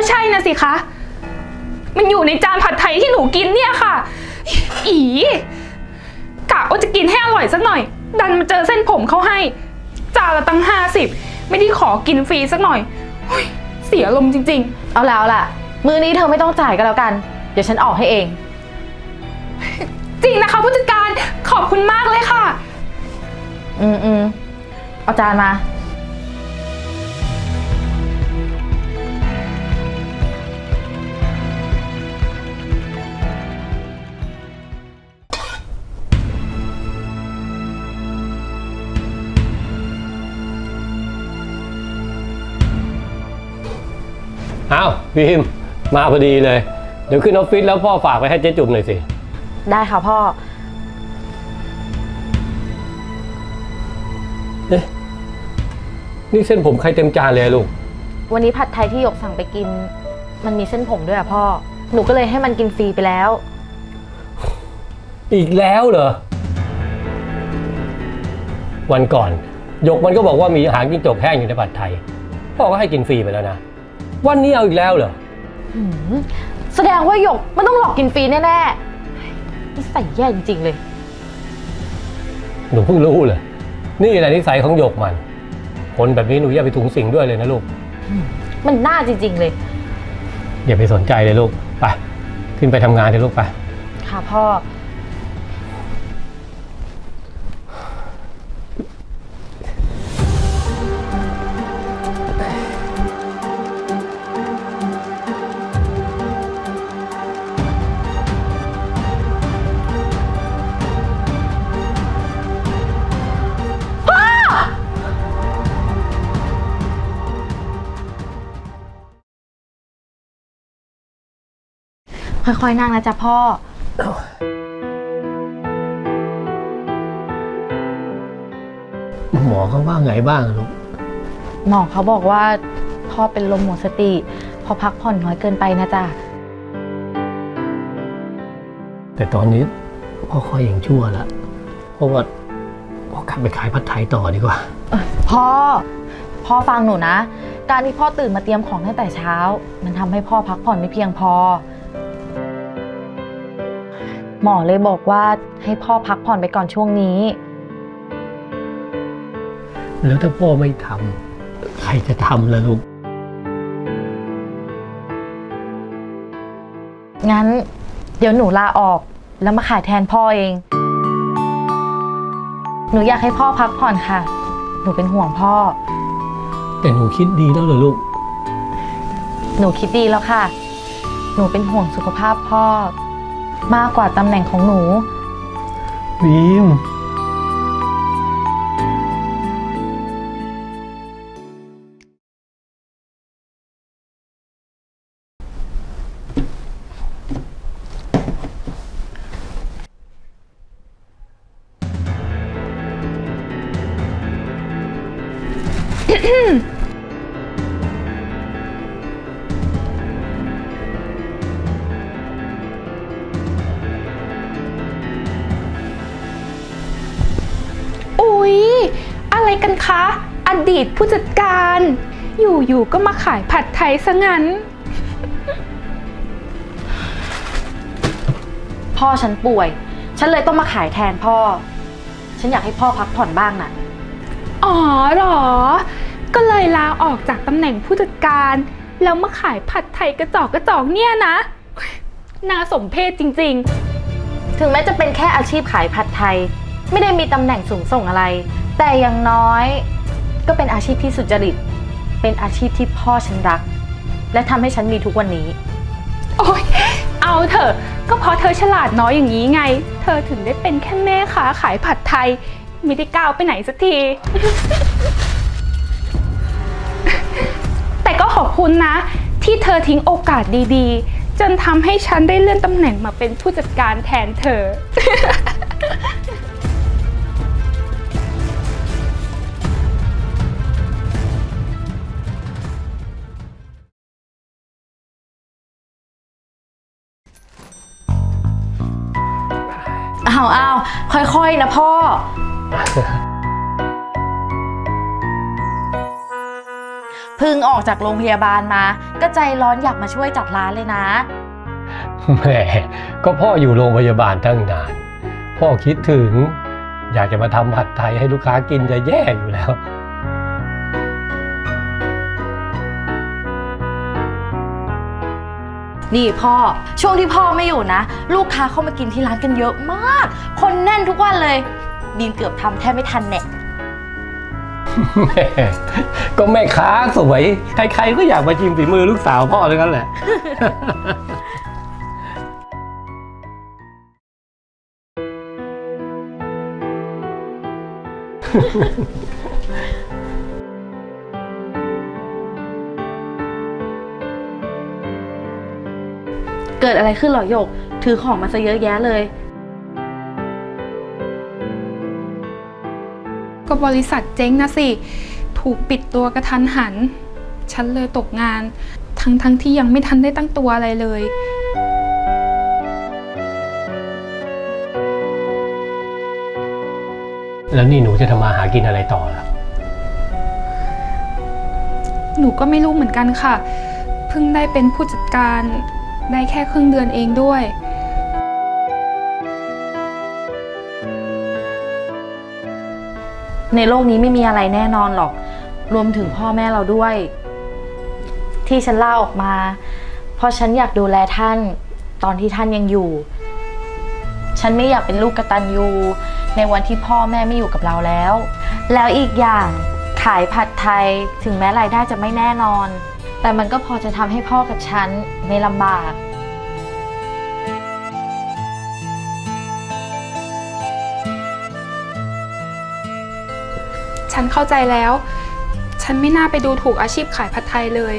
นี่ก็ใช่นะสิคะ มันอยู่ในจานผัดไทยที่หนูกินเนี่ยค่ะ อีกะว่าจะกินให้อร่อยสักหน่อย ดันมาเจอเส้นผมเขาให้ จานละตั้งห้าสิบไม่ได้ขอกินฟรีสักหน่อยเฮ้ยเสียลมณ์จริงเอาแล้วล่ะ มือนี้เธอไม่ต้องจ่ายก็แล้วกัน เดี๋ยวฉันออกให้เองๆจริงนะคะผู้จัดการขอบคุณมากเลยค่ะ อืมอืมเอาจานมา อ้าวพิมพ์มาพอดีเลย เดี๋ยวขึ้นออฟฟิศแล้วพ่อฝากไปให้เจ๊จุ่มหน่อยสิ ได้ค่ะพ่อ เอ๊ะ นี่เส้นผมใครเต็มจานเลยอะลูก วันนี้ผัดไทยที่หยกสั่งไปกิน มันมีเส้นผมด้วยอะพ่อ หนูก็เลยให้มันกินฟรีไปแล้ว อีกแล้วเหรอ วันก่อนหยกมันก็บอกว่ามีอาหารกินจกแห้งอยู่ในผัดไทย พ่อก็ให้กินฟรีไปแล้วนะ วันนี้เอาอีกแล้วเหรอ หืมแสดงว่าหยกมันต้องหลอกกินฟรีแน่ๆนิสัยแย่จริงๆเลย หนูเพิ่งรู้เลย นี่แหละนิสัยของหยกมัน คนแบบนี้หนูอย่าไปถุงสิ่งด้วยเลยนะลูก มันน่าจริง ๆ เลย อย่าไปสนใจเลยลูก ไป ขึ้นไปทำงานเถอะลูกไป ค่ะพ่อ ค่อยๆ นั่งนะจ๊ะพ่อ หมอเขาว่าไงบ้างลูกหมอเขาบอกว่าพ่อเป็นลมหมดสติเพอพักผ่อนน้อยเกินไปนะจ๊ะ แต่ตอนนี้พ่อค่อยอย่างชั่วแล้วเพราะว่าพ่อกลับไปขายผัดไทยต่อดีกว่า พ่อ พ่อฟังหนูนะ การที่พ่อตื่นมาเตรียมของตั้งแต่เช้า มันทำให้พ่อพักผ่อนไม่เพียงพอ หมอเลยบอกว่าให้พ่อพักผ่อนไปก่อนช่วงนี้ แล้วถ้าพ่อไม่ทำใครจะทำล่ะลูก งั้น เดี๋ยวหนูลาออกแล้วมาขายแทนพ่อเอง หนูอยากให้พ่อพักผ่อนค่ะ หนูเป็นห่วงพ่อ แต่หนูคิดดีแล้วเหรอลูก หนูคิดดีแล้วค่ะ หนูเป็นห่วงสุขภาพพ่อ มากกว่าตำแหน่งของหนู บีมอุ๊ คะ อดีตผู้จัดการ อยู่ๆก็มาขายผัดไทยซะงั้น พ่อฉันป่วย ฉันเลยต้องมาขายแทนพ่อ ฉันอยากให้พ่อพักผ่อนบ้างน่ะ อ๋อเหรอ ก็เลยลาออกจากตำแหน่งผู้จัดการ แล้วมาขายผัดไทยกระจอกกระจอกเนี่ยนะ น่าสมเพชจริงถึงแม้จะเป็นแค่อาชีพขายผัดไทย ไม่ได้มีตำแหน่งสูงส่งอะไร แต่อย่างน้อยก็เป็นอาชีพที่สุจริต เป็นอาชีพที่พ่อฉันรัก และทำให้ฉันมีทุกวันนี้ โอ๊ย เอาเถอะ ก็เพราะเธอฉลาดน้อยอย่างนี้ไง เธอถึงได้เป็นแค่แม่ค้าขายผัดไทย ไม่ได้ก้าวไปไหนสักที แต่ก็ขอบคุณนะ ที่เธอทิ้งโอกาสดีๆ จนทำให้ฉันได้เลื่อนตำแหน่งมาเป็นผู้จัดการแทนเธอ อ้าวอ้าวค่อยๆ นะพ่อ เพึ่งออกจากโรงพยาบาลมา ก็ใจร้อนอยากมาช่วยจัดร้านเลยนะ แหมก็พ่ออยู่โรงพยาบาลตั้งนาน พ่อคิดถึง อยากจะมาทำผัดไทยให้ลูกค้ากินจะแย่อยู่แล้ว นี่พ่อ ช่วงที่พ่อไม่อยู่นะ ลูกค้าเข้ามากินที่ร้านกันเยอะมาก คนแน่นทุกวันเลยบีมเกือบทำแทบไม่ทันแน่แม่ก็แม่ค้าสวย ใครๆก็อยากมาชิมฝีมือลูกสาวพ่อทั้งนั้นแหละ กิดอะไรขึ้นเหรอหยก ถือของมาซะเยอะแยะเลย ก็บริษัทเจ๊งนะสิ ถูกปิดตัวกระทันหัน ฉันเลยตกงาน ทั้งทั้งๆที่ยังไม่ทันได้ตั้งตัวอะไรเลย แล้วนี่หนูจะทำมาหากินอะไรต่อล่ะ หนูก็ไม่รู้เหมือนกันค่ะ เพิ่งได้เป็นผู้จัดการ ได้แค่ครึ่งเดือนเองด้วย ในโลกนี้ไม่มีอะไรแน่นอนหรอก รวมถึงพ่อแม่เราด้วย ที่ฉันเล่าออกมา เพราะฉันอยากดูแลท่านตอนที่ท่านยังอยู่ ฉันไม่อยากเป็นลูกกระตันยูในวันที่พ่อแม่ไม่อยู่กับเราแล้ว แล้วอีกอย่างขายผัดไทยถึงแม้รายได้จะไม่แน่นอน แต่มันก็พอจะทำให้พ่อกับฉันไม่ลำบาก ฉันเข้าใจแล้ว ฉันไม่น่าไปดูถูกอาชีพขายผัดไทยเลย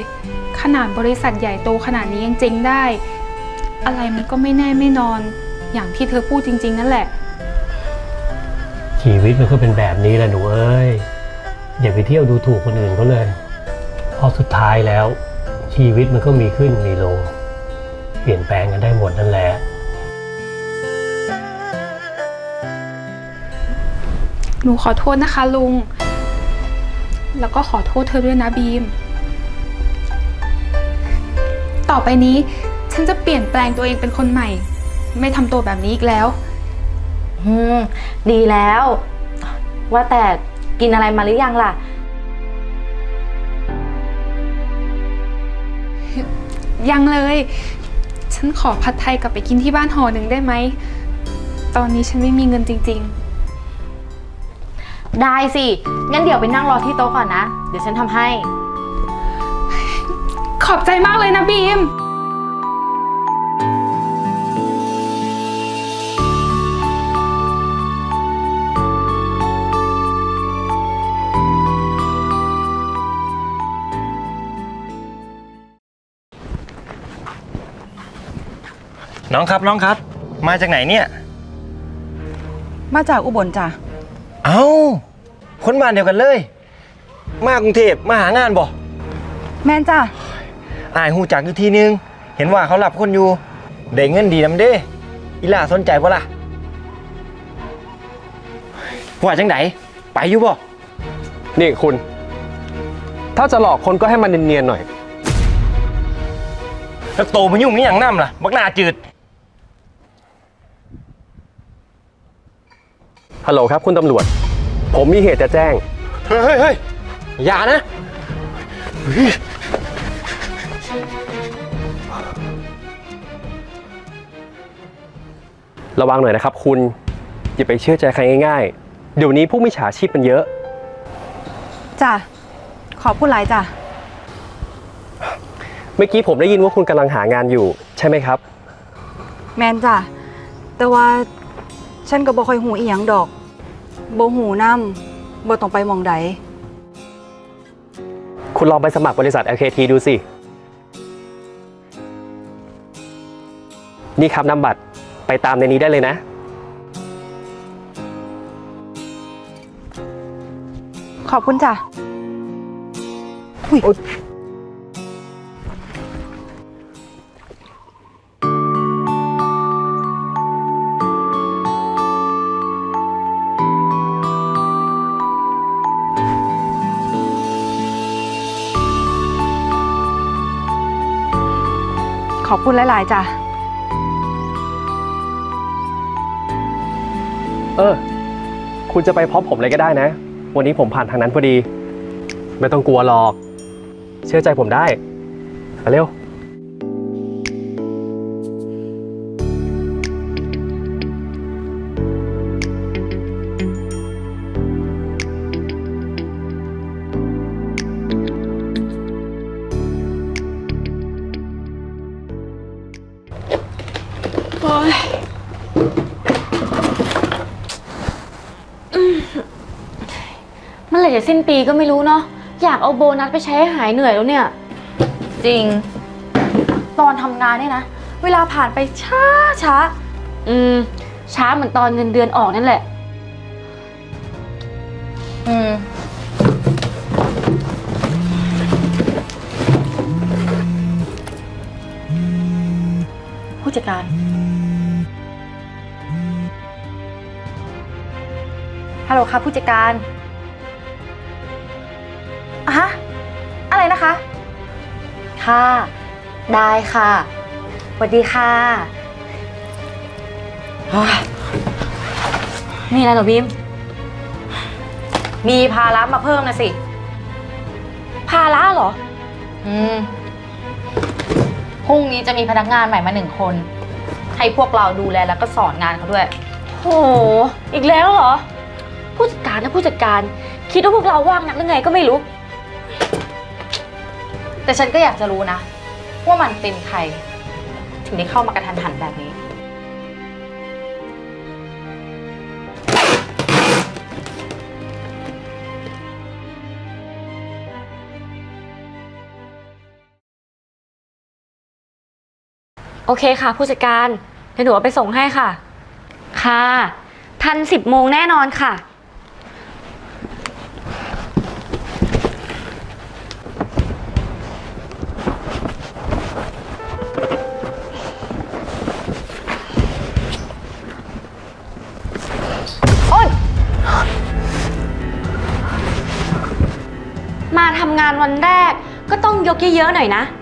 ขนาดบริษัทใหญ่โตขนาดนี้ยังเจ๊งได้ อะไรมันก็ไม่แน่ไม่นอน อย่างที่เธอพูดจริง ๆ นั่นแหละ ชีวิตมันก็เป็นแบบนี้แหละหนูเอ้ย อย่าไปเที่ยวดูถูกคนอื่นเขาเลยเพ ราะสุดท้ายแล้ว ชีวิตมันก็มีขึ้นมีลง เปลี่ยนแปลงกันได้หมดนั่นแหละ หนูขอโทษนะคะลุง แล้วก็ขอโทษเธอด้วยนะบีม ต่อไปนี้ฉันจะเปลี่ยนแปลงตัวเองเป็นคนใหม่ ไม่ทำตัวแบบนี้อีกแล้ว อืม ดีแล้ว ว่าแต่กินอะไรมาหรือยังล่ะ ยังเลย ฉันขอผัดไทยกลับไปกินที่บ้านห่อหนึ่งได้ไหม ตอนนี้ฉันไม่มีเงินจริง ได้สิ งั้นเดี๋ยวไปนั่งรอที่โต๊ะก่อนนะ เดี๋ยวฉันทำให้ ๆ ขอบใจมากเลยนะบีม น้องครับน้องครับ มาจากไหนเนี่ย มาจากอุบลจ้ะ เอ้าคนบ้านเดียวกันเลย มากรุงเทพมาหางานบ่แม่นจ้ะ อายหูจักอยู่ทีนึง เห็นว่าเขาหลับคนอยู่ได้เงินดีนำเด้อีหล่าสนใจบ่ล่ะว่าจังไดไปอยู่บ่นี่คุณ ถ้าจะหลอกคนก็ให้มันเนียนๆหน่อย แล้วโตมายุ่งนี่อย่างน้ำล่ะบักหน้าจืด ฮัลโหลครับคุณตำรวจ ผมมีเหตุจะแจ้ง เฮ้ยเฮ้ยเฮ้ยอย่านะ ระวังหน่อยนะครับคุณ อย่าไปเชื่อใจใครง่ายๆ เดี๋ยวนี้ผู้มิจฉาชีพมันเยอะ จ้ะ ขอบคุณหลายจ้ะ เมื่อกี้ผมได้ยินว่าคุณกำลังหางานอยู่ ใช่ไหมครับ แม่นจ้ะ แต่ว่า ฉันก็บ่ค่อยหูอีหยังดอกบ่หูนำบ่ต้องไปหมองใดคุณลองไปสมัครบริษัท LKT ดูสิ นี่ครับนำบัตรไปตามในนี้ได้เลยนะ ขอบคุณจ้ะ อ อบคุณหลายๆจ้ะ เออ คุณจะไปพร้อมผมเลยก็ได้นะ วันนี้ผมผ่านทางนั้นพอดี ไม่ต้องกลัวหรอก เชื่อใจผมได้เร็วาะอยากเอาโบนัสไปใช้ให้หายเหนื่อยแล้วเนี่ย จริง ตอนทำงานเนี่ยนะ เวลาผ่านไปช้าช้าอืม ช้าเหมือนตอนเงินเดือนออกนั่นแหละ อืม ผู้จัดการ ฮัลโหลค่ะผู้จัดการอะ ฮะ อะไรนะคะ ค่ะ ได้ค่ะสวัสดีค่ะเฮ้ยมีอะไรเหรอบิมมีภาระมาเพิ่มนะสิ ภาระเหรอ อืม พรุ่งนี้จะมีพนักงานใหม่มาหนึ่งคน ให้พวกเราดูแลแล้วก็สอนงานเขาด้วย โห อีกแล้วเหรอ ผู้จัดการนะผู้จัดการ คิดว่าพวกเราว่างนักหรือไงก็ไม่รู้ แต่ฉันก็อยากจะรู้นะ ว่ามันเป็นใคร ถึงได้เข้ามากระทันหันแบบนี้ โอเคค่ะ ผู้จัดการเดี๋ยวหนูเอาไปส่งให้ค่ะ ค่ะ ทันสิบโมงแน่นอนค่ะ วันแรกก็ต้องยกเยอะๆหน่อยนะค่ะ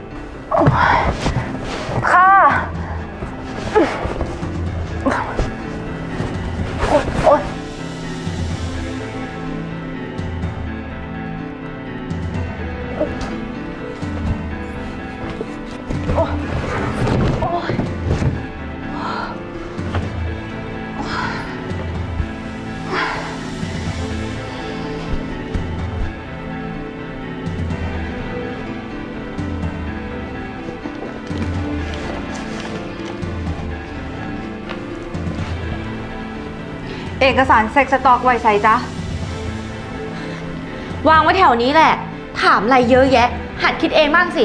อกสารเซ็กสต็อกไว้ใส่จ้ะวางไว้แถวนี้แหละ ถามอะไรเยอะแยะ หัดคิดเองบ้างสิ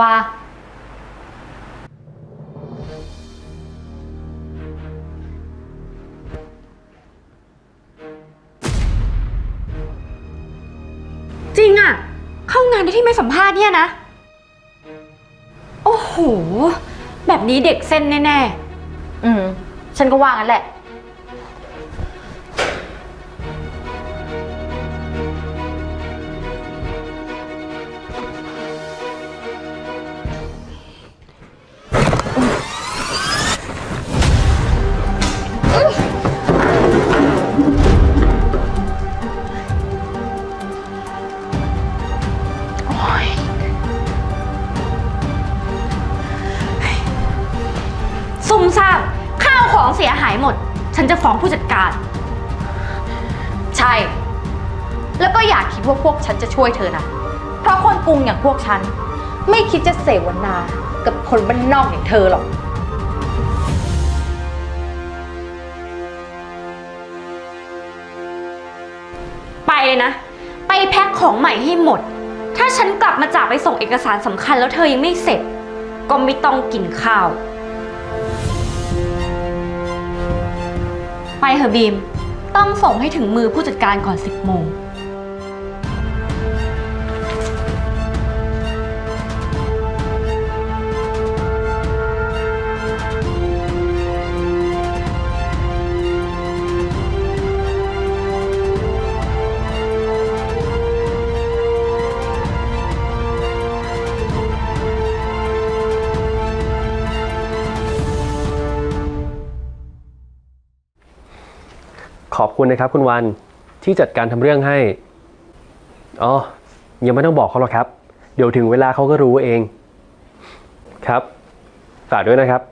ว่า จริงอะเข้างานได้ที่ไม่สัมภาษณ์เนี่ยนะ โอ้โห แบบนี้เด็กเส้นแน่อืม ฉันก็ว่างั้นแหละ ช่วยเธอนะ เพราะคนกรุงอย่างพวกฉัน ไม่คิดจะเสวนากับคนบ้านนอกอย่างเธอหรอก ไปเลยนะ ไปแพ็คของใหม่ให้หมด ถ้าฉันกลับมาจากไปส่งเอกสารสำคัญแล้วเธอยังไม่เสร็จ ก็ไม่ต้องกินข้าว ไปเถอะบีม ต้องส่งให้ถึงมือผู้จัดการก่อน 10โมง ขอบคุณนะครับคุณวันที่จัดการทำเรื่องให้ อ๋อ ยังไม่ต้องบอกเขาหรอกครับ เดี๋ยวถึงเวลาเขาก็รู้เอง ครับ ฝากด้วยนะครับ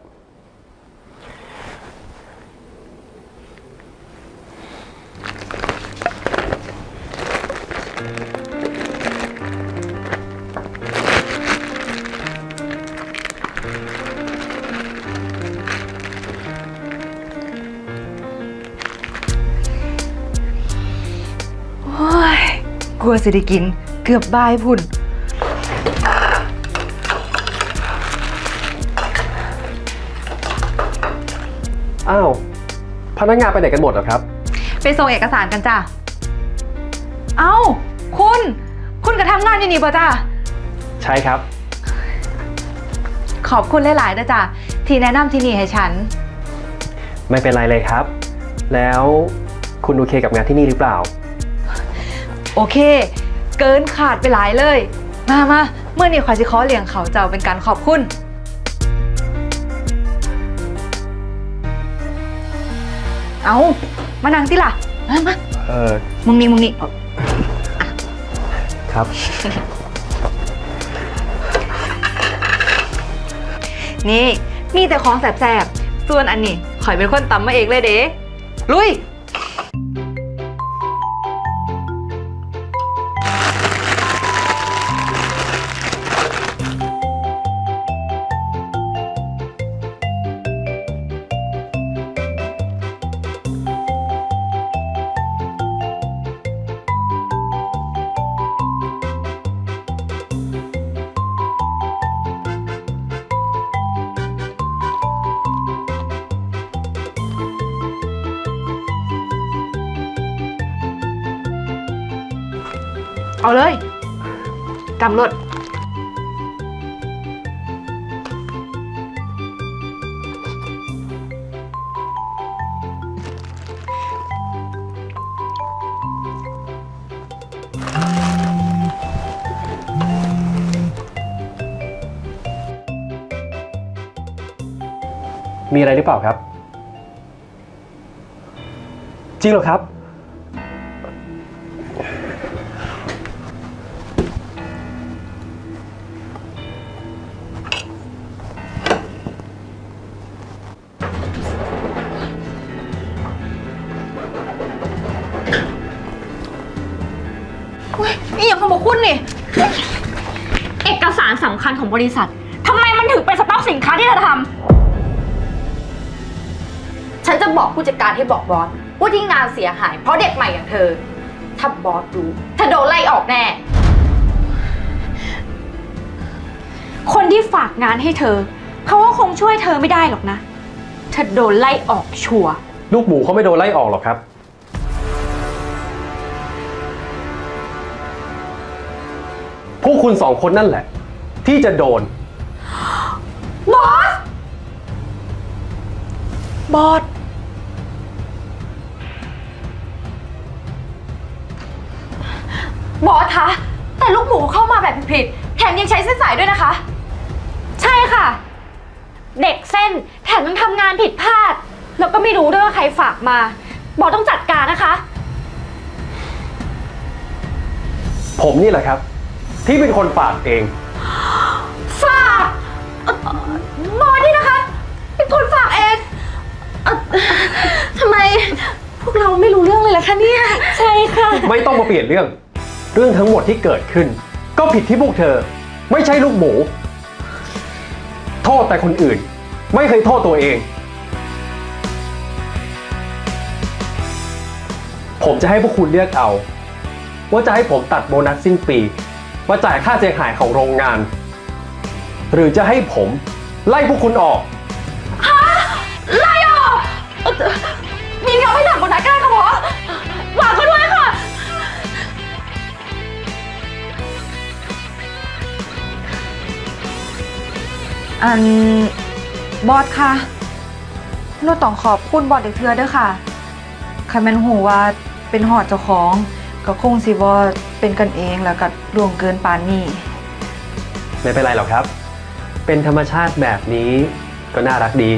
กลัวสิได้กิน เกือบบ่ายพุ่น อ้าว พนักงานไปไหนกันหมดเหรอครับ ไปส่งเอกสารกันจ้ะ เอ้า คุณ คุณก็ทำงานอยู่นี่ป่ะจ้ะ ใช่ครับ ขอบคุณหลายๆนะจ้ะ ที่แนะนำที่นี่ให้ฉัน ไม่เป็นไรเลยครับ แล้วคุณโอเคกับงานที่นี่หรือเปล่า โอเค เกินขาดไปหลายเลย มามาเมื่อนี้ขอยสิขอเลี้ยงเขาเจ้าเป็นการขอบคุณ เอามานั่งสิล่ะ มามาเออมึงนี่มึงนี่ครับ นี่ มีแต่ของแสบๆ ส่วนอันนี้ขอยเป็นคนตำมาเองเลยเด้ลุย เอาเลยกำรถมีอะไรหรือเปล่าครับ จริงเหรอครับ คุณนี่ เอกสารสำคัญของบริษัททำไมมันถึงเป็นสต็อกสินค้าที่เธอทำฉันจะบอกผู้จัดการให้บอกบอสว่าที่งานเสียหาย เพราะเด็กใหม่อย่างเธอ ถ้าบอสรู้เธอโดนไล่ออกแน่ คนที่ฝากงานให้เธอ เขาก็คงช่วยเธอไม่ได้หรอกนะ เธอโดนไล่ออกชัวร์ ลูกหมูเขาไม่โดนไล่ออกหรอกครับ พวกคุณสองคนนั่นแหละ ที่จะโดน บอส บอส บอสคะ แต่ลูกหมูเข้ามาแบบผิดๆแถมยังใช้เส้นสายด้วยนะคะ ใช่ค่ะ เด็กเส้นแถมยังทำงานผิดพลาด แล้วก็ไม่รู้ด้วยว่าใครฝากมา บอกต้องจัดการนะคะ ผมนี่แหละครับ ที่เป็นคนฝากเอง ฝากเอ่อบอสนี่นะคะ เป็นคนฝากเองเอ่อทำไมพวกเราไม่รู้เรื่องเลยล่ะคะเนี่ย ใช่ค่ะ ไม่ต้องมาเปลี่ยนเรื่อง เรื่องทั้งหมดที่เกิดขึ้น ก็ผิดที่พวกเธอ ไม่ใช่ลูกหมู โทษแต่คนอื่น ไม่เคยโทษตัวเอง ผมจะให้พวกคุณเลือกเอา ว่าจะให้ผมตัดโบนัสสิ้นปี มาจ่ายค่าเสียหายของโรงงาน หรือจะให้ผมไล่พวกคุณออกมีเงาให้หนักกว่านั้นก็ได้ค่ะหมอฝากก็ด้วยค่ะ อันบอสค่ะเราต้องขอบคุณบอสเด็กเทือเด้อค่ะใครแม่นหูว่าเป็นหอดเจ้าของ ก็คงสิบอ เป็นกันเองแล้วก็ล่วงเกินปานนี้ไม่เป็นไรหรอกครับ เป็นธรรมชาติแบบนี้ก็น่ารักดี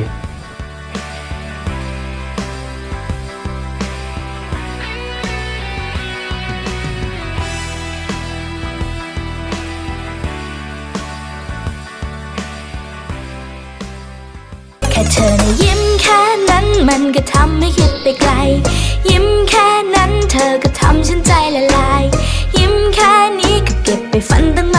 แค่เธอนะยิ้มแค่นั้นมันก็ทำให้คิดไปไกล ยิ้มแค่นั้นเธอก็ทำฉันใจละลาย Phản